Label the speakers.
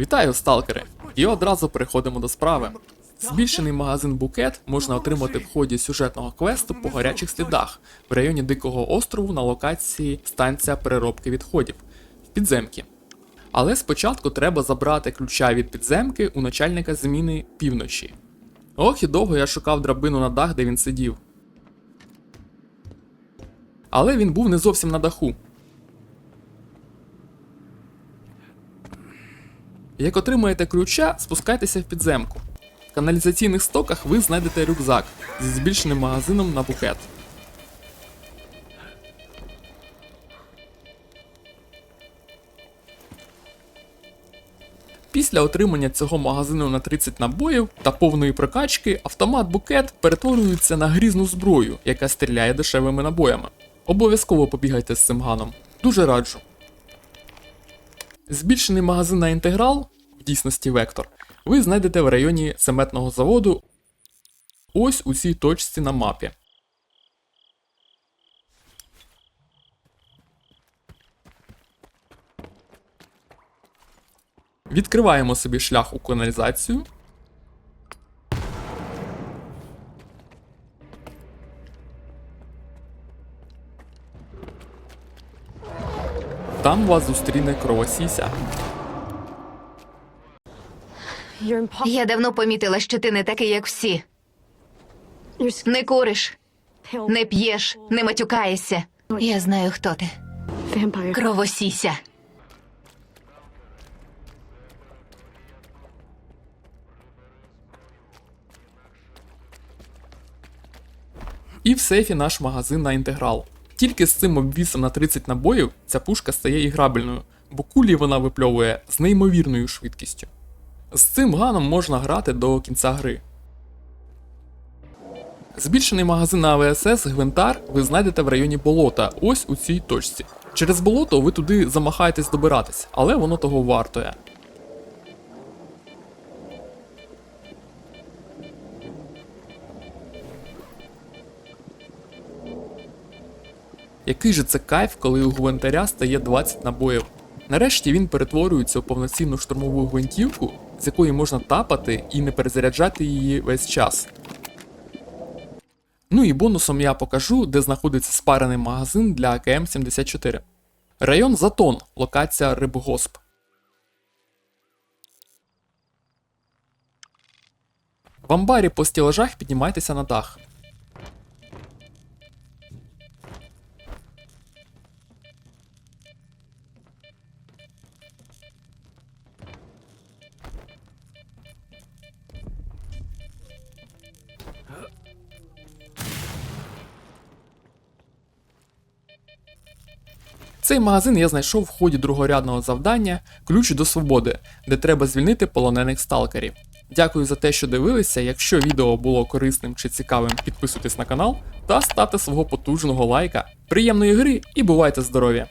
Speaker 1: Вітаю, сталкери! І одразу переходимо до справи. Збільшений магазин букет можна отримати в ході сюжетного квесту по гарячих слідах в районі Дикого острову на локації станція переробки відходів в підземки. Але спочатку треба забрати ключа від підземки у начальника зміни півночі. Ох і довго я шукав драбину на дах, де він сидів. Але він був не зовсім на даху. Як отримаєте ключа, спускайтеся в підземку. В каналізаційних стоках ви знайдете рюкзак зі збільшеним магазином на букет. Після отримання цього магазину на 30 набоїв та повної прокачки автомат букет перетворюється на грізну зброю, яка стріляє дешевими набоями. Обов'язково побігайте з цим ганом. Дуже раджу. Збільшений магазин на інтеграл, в дійсності вектор, ви знайдете в районі цементного заводу ось у цій точці на мапі. Відкриваємо собі шлях у каналізацію. Там вас зустріне кровосіся.
Speaker 2: Я давно помітила, що ти не такий, як всі. Не куриш, не п'єш, не матюкаєшся. Я знаю, хто ти. Кровосіся.
Speaker 1: І в сейфі наш магазин на інтеграл. Тільки з цим обвісом на 30 набоїв ця пушка стає іграбельною, бо кулі вона випльовує з неймовірною швидкістю. З цим ганом можна грати до кінця гри. Збільшений магазин на АВСС Гвинтар ви знайдете в районі болота, ось у цій точці. Через болото ви туди замахаєтесь добиратись, але воно того вартує. Який же це кайф, коли у гвинтаря стає 20 набоїв. Нарешті він перетворюється у повноцінну штурмову гвинтівку, з якої можна тапати і не перезаряджати її весь час. Ну і бонусом я покажу, де знаходиться спарений магазин для АКМ-74. Район Затон, локація Рибгосп. В амбарі по стілажах піднімайтеся на дах. Цей магазин я знайшов в ході другорядного завдання Ключ до свободи, де треба звільнити полонених сталкерів. Дякую за те, що дивилися. Якщо відео було корисним чи цікавим, підписуйтесь на канал та ставте свого потужного лайка. Приємної гри і бувайте здорові!